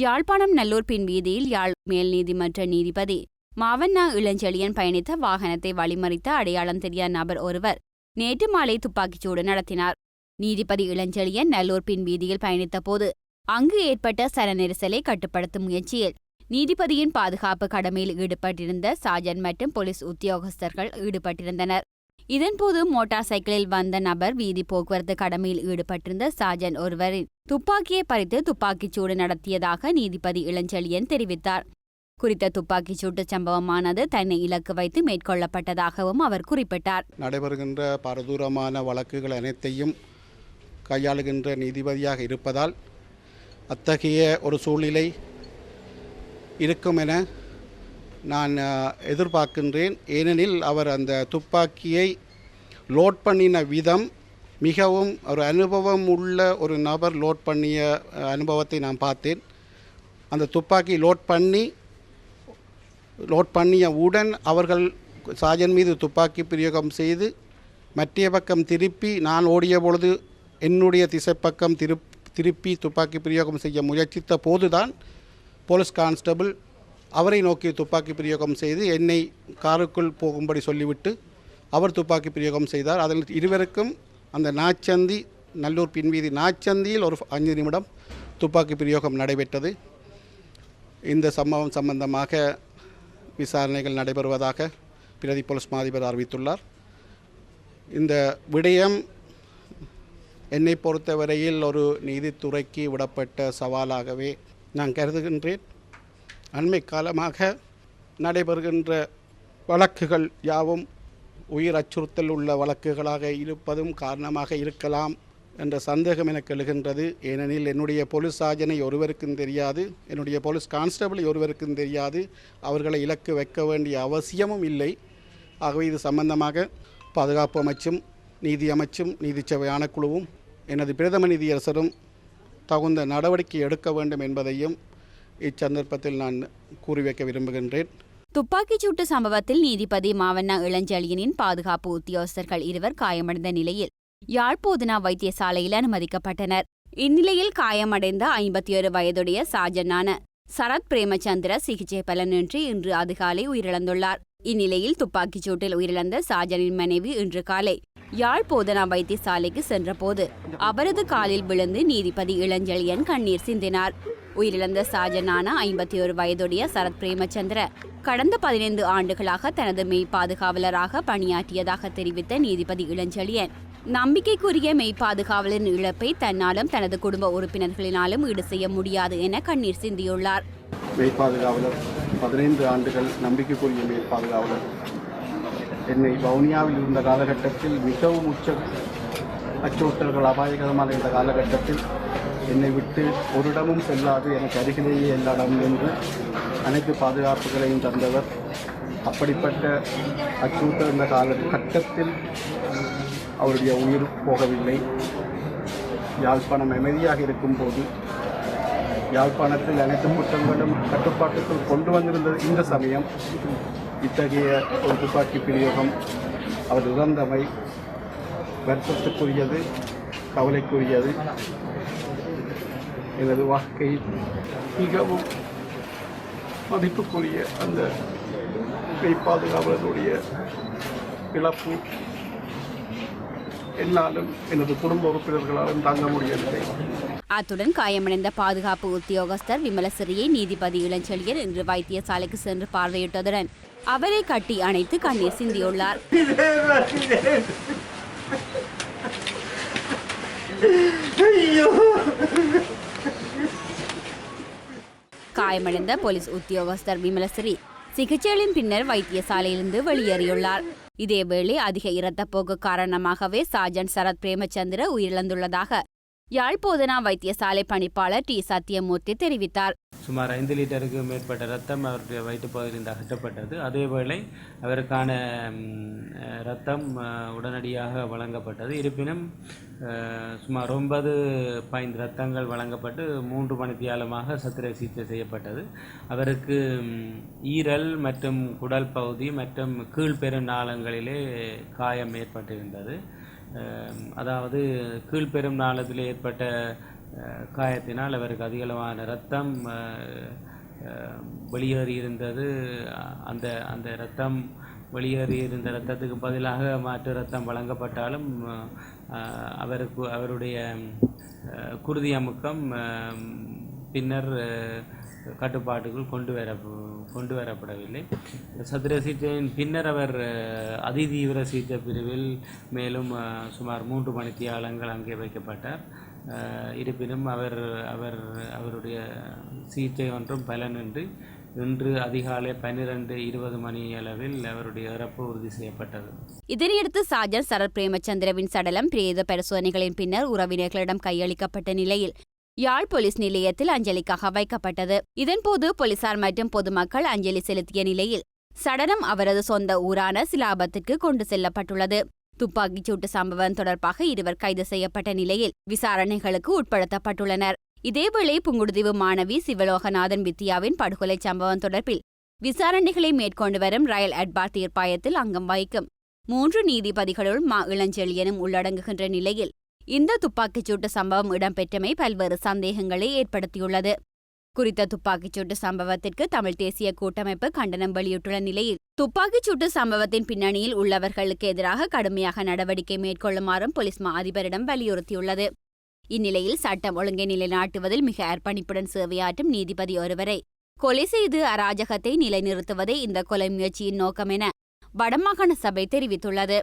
யாழ்ப்பாணம் நல்லூர் பின் வீதியில் யாழ் மேல் நீதிமன்ற நீதிபதி மாவண்ணா இளஞ்செழியன் பயணித்த வாகனத்தை வழிமறித்த அடையாளம் தெரியாத நபர் ஒருவர் நேற்று மாலை துப்பாக்கிச்சூடு நடத்தினார். நீதிபதி இளஞ்செழியன் நல்லூர் பின் வீதியில் பயணித்தபோது அங்கு ஏற்பட்ட சர நெரிசலை கட்டுப்படுத்தும் முயற்சியில் நீதிபதியின் பாதுகாப்பு கடமையில் ஈடுபட்டிருந்த சாஜன் மற்றும் போலீஸ் உத்தியோகஸ்தர்கள் ஈடுபட்டிருந்தனர். இதன்போது மோட்டார் சைக்கிளில் வந்த நபர் வீதி போக்குவரத்து கடமையில் ஈடுபட்டிருந்த சாஜன் ஒருவரின் துப்பாக்கியை பறித்து துப்பாக்கிச் சூடு நடத்தியதாக நீதிபதி இளஞ்செழியன் தெரிவித்தார். குறித்த துப்பாக்கிச் சூட்டு சம்பவமானது தன்னை இலக்கு வைத்து மேற்கொள்ளப்பட்டதாகவும் அவர் குறிப்பிட்டார். நடைபெறுகின்ற பரதூரமான வழக்குகள் அனைத்தையும் கையாளுகின்ற நீதிபதியாக இருப்பதால் அத்தகைய ஒரு சூழ்நிலை இருக்கும் என நான் எதிர்பார்க்கின்றேன். ஏனெனில் அவர் அந்த துப்பாக்கியை லோட் பண்ணின விதம் மிகவும் ஒரு அனுபவம் உள்ள ஒரு நபர் லோட் பண்ணிய அனுபவத்தை நான் பார்த்தேன். அந்த துப்பாக்கி லோட் பண்ணி லோட் பண்ணிய உடன் அவர்கள் சாஜன் மீது துப்பாக்கி பிரயோகம் செய்து மற்றைய பக்கம் திருப்பி நான் ஓடிய பொழுது என்னுடைய திசைப்பக்கம் திருப் திருப்பி துப்பாக்கி பிரயோகம் செய்ய முயற்சித்த போதுதான் போலீஸ் கான்ஸ்டபிள் அவரை நோக்கி துப்பாக்கி பிரயோகம் செய்து என்னை காருக்குள் போகும்படி சொல்லிவிட்டு அவர் துப்பாக்கி பிரயோகம் செய்தார். அதில் இருவருக்கும் அந்த நாச்சந்தி நல்லூர் பின்வீதி நாச்சந்தியில் ஒரு அஞ்சு நிமிடம் துப்பாக்கி பிரயோகம் நடைபெற்றது. இந்த சம்பவம் சம்பந்தமாக விசாரணைகள் நடைபெறுவதாக பிரதி போலீஸ் மாதிபர் அறிவித்துள்ளார். இந்த விடயம் என்னை பொறுத்தவரையில் ஒரு நீதித்துறைக்கு விடப்பட்ட சவாலாகவே நான் கருதுகின்றேன். அண்மை காலமாக நடைபெறுகின்ற வழக்குகள் யாவும் உயிர் அச்சுறுத்தல் உள்ள வழக்குகளாக இருப்பதும் காரணமாக இருக்கலாம் என்ற சந்தேகம் எனக்கு எழுகின்றது. ஏனெனில் என்னுடைய போலீஸ் சாஜனை ஒருவருக்கும் தெரியாது. என்னுடைய போலீஸ் கான்ஸ்டபிள் ஒருவருக்கும் தெரியாது. அவர்களை இலக்கு வைக்க வேண்டிய அவசியமும் இல்லை. ஆகவே இது சம்பந்தமாக பாதுகாப்பு அமைச்சும் நீதி அமைச்சும் நீதிச்சபை ஆணைக்குழுவும் எனது பிரதம நீதியரசரும் தகுந்த நடவடிக்கை எடுக்க வேண்டும் என்பதையும் இச்சந்தர்ப்பத்தில் நான் கூறி வைக்க விரும்புகின்றேன். துப்பாக்கிச் சூட்டு சம்பவத்தில் நீதிபதி மாவண்ணா இளஞ்செழியனின் பாதுகாப்பு உத்தியோகஸ்தர்கள் இருவர் காயமடைந்த நிலையில் யாழ்ப்போதனா வைத்தியசாலையில் அனுமதிக்கப்பட்டனர். இந்நிலையில் காயமடைந்த ஐம்பத்தி ஒரு வயதுடைய சாஜனான சரத் பிரேமச்சந்திர சிகிச்சை பலனின்றி இன்று அதிகாலை உயிரிழந்துள்ளார். இந்நிலையில் துப்பாக்கிச் சூட்டில் உயிரிழந்த சாஜனின் மனைவி இன்று காலை யாழ் போதனா வைத்தியசாலைக்கு சென்றபோது அவரது காலில் விழுந்து நீதிபதி இளஞ்செழியன் கண்ணீர் சிந்தினார். உயிரிழந்த சாஜனான ஐம்பத்தி ஒரு வயதுடைய சரத் பிரேமச்சந்திர. கடந்த பதினைந்து ஆண்டுகளாக தனது மெய் பாதுகாவலராக பணியாற்றியதாக தெரிவித்த நீதிபதி இளஞ்செழியன் நம்பிக்கைக்குரிய மெய் பாதுகாவலரின் இழப்பை தன்னாலும் தனது குடும்ப உறுப்பினர்களினாலும் ஈடு செய்ய முடியாது என கண்ணீர் சிந்தியுள்ளார். மெய்ப்பாதுகாவலர் பதினைந்து ஆண்டுகள் நம்பிக்கைக்குரிய மெய்ப்பாதுகாவலர். என்னை வவுனியாவில் இருந்த காலகட்டத்தில் மிகவும் உச்ச அச்சுறுத்தல்கள் அபாயகரமாக இருந்த காலகட்டத்தில் என்னை விட்டு ஒரு இடமும் செல்லாது எனக்கு அருகிலேயே எல்லா இடமும் என்று அனைத்து பாதுகாப்புகளையும் தந்தவர். அப்படிப்பட்ட அச்சுறுத்தல் இந்த காலகட்டத்தில் அவருடைய உயிர் போகவில்லை. யாழ்ப்பாணம் அமைதியாக இருக்கும்போது யாழ்ப்பாணத்தில் அனைத்து குற்றங்களும் கட்டுப்பாட்டுக்குள் கொண்டு வந்திருந்தது இந்த சமயம். இத்தகைய ஒரு துப்பாக்கி பிரயோகம் அவர் இறந்தமை வருத்தத்துக்குரியது கவலைக்குரியது. எனது வாழ்க்கையில் மிகவும் மதிப்புக்குரிய அந்த மெய் பாதுகாவலருடைய இழப்பு என்னாலும் எனது குடும்ப உறுப்பினர்களாலும் தாங்க முடியவில்லை. அத்துடன் காயமடைந்த பாதுகாப்பு உத்தியோகஸ்தர் விமலசிறியை நீதிபதி இளஞ்செழியன் இன்று வைத்தியசாலைக்கு சென்று பார்வையிட்டதுடன் அவரை கட்டி அணைத்து கண்ணீர் சிந்தியுள்ளார். காயமடைந்த போலீஸ் உத்தியோகஸ்தர் விமலஸ்ரீ சிகிச்சைகளின் பின்னர் வைத்தியசாலையிலிருந்து வெளியேறியுள்ளார். இதேவேளை அதிக இரத்தப்போக்கு காரணமாகவே சாஜன் சரத் பிரேமச்சந்திர உயிரிழந்துள்ளதாக யாழ்போதனா வைத்தியசாலை பணிப்பாளர் டி. சத்தியமூர்த்தி தெரிவித்தார். சுமார் ஐந்து லிட்டருக்கு மேற்பட்ட ரத்தம் அவருடைய வயிற்றுப்பகுதியிலிருந்து அகற்றப்பட்டது. அதேவேளை அவருக்கான ரத்தம் உடனடியாக வழங்கப்பட்டது. இருப்பினும் சுமார் ஒன்பது பாய்ந்து ரத்தங்கள் வழங்கப்பட்டு மூன்று மணித்தியாலமாக சத்திர சிகிச்சை செய்யப்பட்டது. அவருக்கு ஈரல் மற்றும் குடல் பகுதி மற்றும் கீழ்பெருநாளங்களிலே காயம் ஏற்பட்டிருந்தது. அதாவது கீழ்பெரும் நாளத்தில் ஏற்பட்ட காயத்தினால் அவருக்கு அதிகளவான ரத்தம் வெளியேறியிருந்தது அந்த அந்த இரத்தம் வெளியேறியிருந்த ரத்தத்துக்கு பதிலாக மாற்று ரத்தம் வழங்கப்பட்டாலும் அவருக்கு அவருடைய குருதி அமுக்கம் பின்னர் கட்டுப்பாட்டுக்குள் கொண்டு வர கொண்டு வரப்படவில்லை. சத்திர சிகிச்சையின் பின்னர் அவர் அதிதீவிர சிகிச்சை பிரிவில் மேலும் சுமார் மூன்று மணி தியாலங்கள் அங்கே வைக்கப்பட்டார். இருப்பினும் அவர் அவர் அவருடைய சிகிச்சை ஒன்றும் பலனின்றி இன்று அதிகாலை பன்னிரண்டு இருபது மணி அளவில் அவருடைய இறப்பு உறுதி செய்யப்பட்டது. இதனையடுத்து சாஜர் சரத் பிரேமச்சந்திரவின் சடலம் பிரேத பரிசோதனைகளின் பின்னர் உறவினர்களிடம் கையளிக்கப்பட்ட நிலையில் யாழ் போலீஸ் நிலையத்தில் அஞ்சலிக்காக வைக்கப்பட்டது. இதன்போது போலீசார் மற்றும் பொதுமக்கள் அஞ்சலி செலுத்திய நிலையில் சடலம் அவரது சொந்த ஊரான சிலாபத்திற்கு கொண்டு செல்லப்பட்டுள்ளது. துப்பாக்கிச் சூட்டு சம்பவம் தொடர்பாக இருவர் கைது செய்யப்பட்ட நிலையில் விசாரணைகளுக்கு உட்படுத்தப்பட்டுள்ளனர். இதேவேளை புங்குடுதீவு மாணவி சிவலோகநாதன் வித்யாவின் படுகொலை சம்பவம் தொடர்பில் விசாரணைகளை மேற்கொண்டு வரும் ரயல் அட்பார் தீர்ப்பாயத்தில் அங்கம் வகிக்கும். மூன்று நீதிபதிகளுள் மா இளஞ்செழியனும் உள்ளடங்குகின்ற நிலையில் இந்த துப்பாக்கிச்சூட்டு சம்பவம் இடம்பெற்றமை பல்வேறு சந்தேகங்களை ஏற்படுத்தியுள்ளது. குறித்த துப்பாக்கிச்சூட்டு சம்பவத்திற்கு தமிழ் தேசிய கூட்டமைப்பு கண்டனம் வெளியிட்டுள்ள நிலையில் துப்பாக்கிச்சூட்டு சம்பவத்தின் பின்னணியில் உள்ளவர்களுக்கு எதிராக கடுமையாக நடவடிக்கை மேற்கொள்ளுமாறும் போலீஸ் மா அதிபரிடம் வலியுறுத்தியுள்ளது. இந்நிலையில் சட்டம் ஒழுங்கை நிலைநாட்டுவதில் மிக அர்ப்பணிப்புடன் சேவையாற்றும் நீதிபதி ஒருவரை கொலை செய்து அராஜகத்தை நிலைநிறுத்துவதே இந்த கொலை முயற்சியின் நோக்கம் என வடமாகாண சபை தெரிவித்துள்ளது.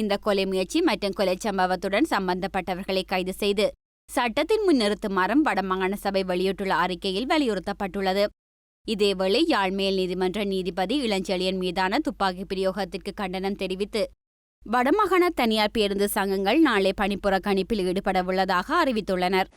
இந்த கொலை முயற்சி மற்றும் கொலை சம்பவத்துடன் சம்பந்தப்பட்டவர்களை கைது செய்து சட்டத்தின் முன் நிறுத்துமாறும் வடமாகாண சபை வெளியிட்டுள்ள அறிக்கையில் வலியுறுத்தப்பட்டுள்ளது. இதேவேளை யாழ் மேல் நீதிமன்ற நீதிபதி இளஞ்செழியன் மீதான துப்பாக்கி பிரயோகத்திற்கு கண்டனம் தெரிவித்து வடமாகாண தனியார் பேருந்து சங்கங்கள் நாளை பணிப்புறக்கணிப்பில் ஈடுபடவுள்ளதாக அறிவித்துள்ளனர்.